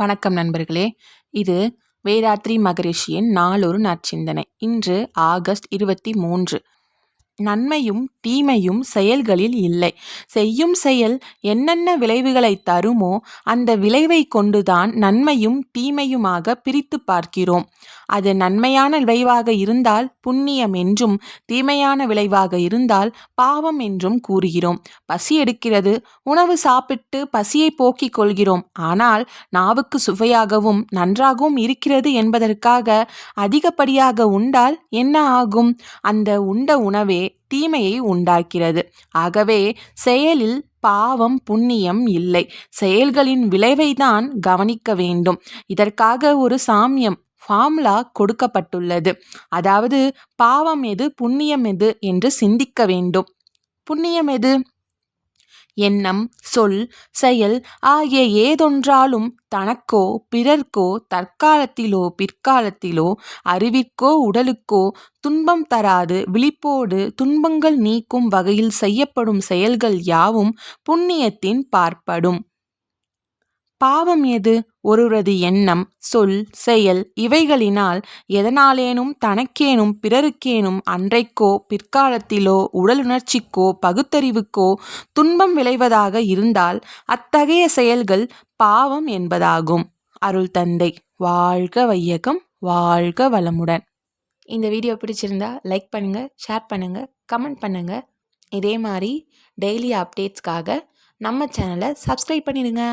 வணக்கம் நண்பர்களே. இது வேதாத்ரி மகரிஷியின் நாளொரு நற்சிந்தனை. இன்று ஆகஸ்ட் இருபத்தி மூன்று. நன்மையும் தீமையும் செயல்களில் இல்லை. செய்யும் செயல் என்னென்ன விளைவுகளை தருமோ அந்த விளைவை கொண்டுதான் நன்மையும் தீமையுமாக பிரித்து பார்க்கிறோம். அது நன்மையான விளைவாக இருந்தால் புண்ணியம் என்றும் தீமையான விளைவாக இருந்தால் பாவம் என்றும் கூறுகிறோம். பசி எடுக்கிறது உணவு சாப்பிட்டு பசியை போக்கிக் கொள்கிறோம். ஆனால் நாவுக்கு சுவையாகவும் நன்றாகவும் இருக்கிறது என்பதற்காக அதிகப்படியாக உண்டால் என்ன ஆகும்? அந்த உண்ட உணவே தீமையை உண்டாக்கிறது. ஆகவே செயலில் பாவம் புண்ணியம் இல்லை. செயல்களின் விளைவை தான் கவனிக்க வேண்டும். இதற்காக ஒரு சாமியம் ஃபார்முலா கொடுக்கப்பட்டுள்ளது. அதாவது பாவம் எது புண்ணியம் எது என்று சிந்திக்க வேண்டும். புண்ணியம் எது? எண்ணம் சொல் செயல் ஆகிய ஏதொன்றாலும் தனக்கோ பிறர்க்கோ தற்காலத்திலோ பிற்காலத்திலோ அறிவிற்கோ உடலுக்கோ துன்பம் தராது விழிப்போடு துன்பங்கள் நீக்கும் வகையில் செய்யப்படும் செயல்கள் யாவும் புண்ணியத்தின் பார்ப்படும். பாவம் எது? ஒருவரது எண்ணம் சொல் செயல் இவைகளினால் எதனாலேனும் தனக்கேனும் பிறருக்கேனும் அன்றைக்கோ பிற்காலத்திலோ உடலுணர்ச்சிக்கோ பகுத்தறிவுக்கோ துன்பம் விளைவதாக இருந்தால் அத்தகைய செயல்கள் பாவம் என்பதாகும். அருள் தந்தை வாழ்க வையகம் வாழ்க வளமுடன். இந்த வீடியோ பிடிச்சிருந்தா லைக் பண்ணுங்கள் ஷேர் பண்ணுங்கள் கமெண்ட் பண்ணுங்கள் இதே மாதிரி டெய்லி அப்டேட்ஸ்க்காக நம்ம சேனலை சப்ஸ்கிரைப் பண்ணிடுங்க.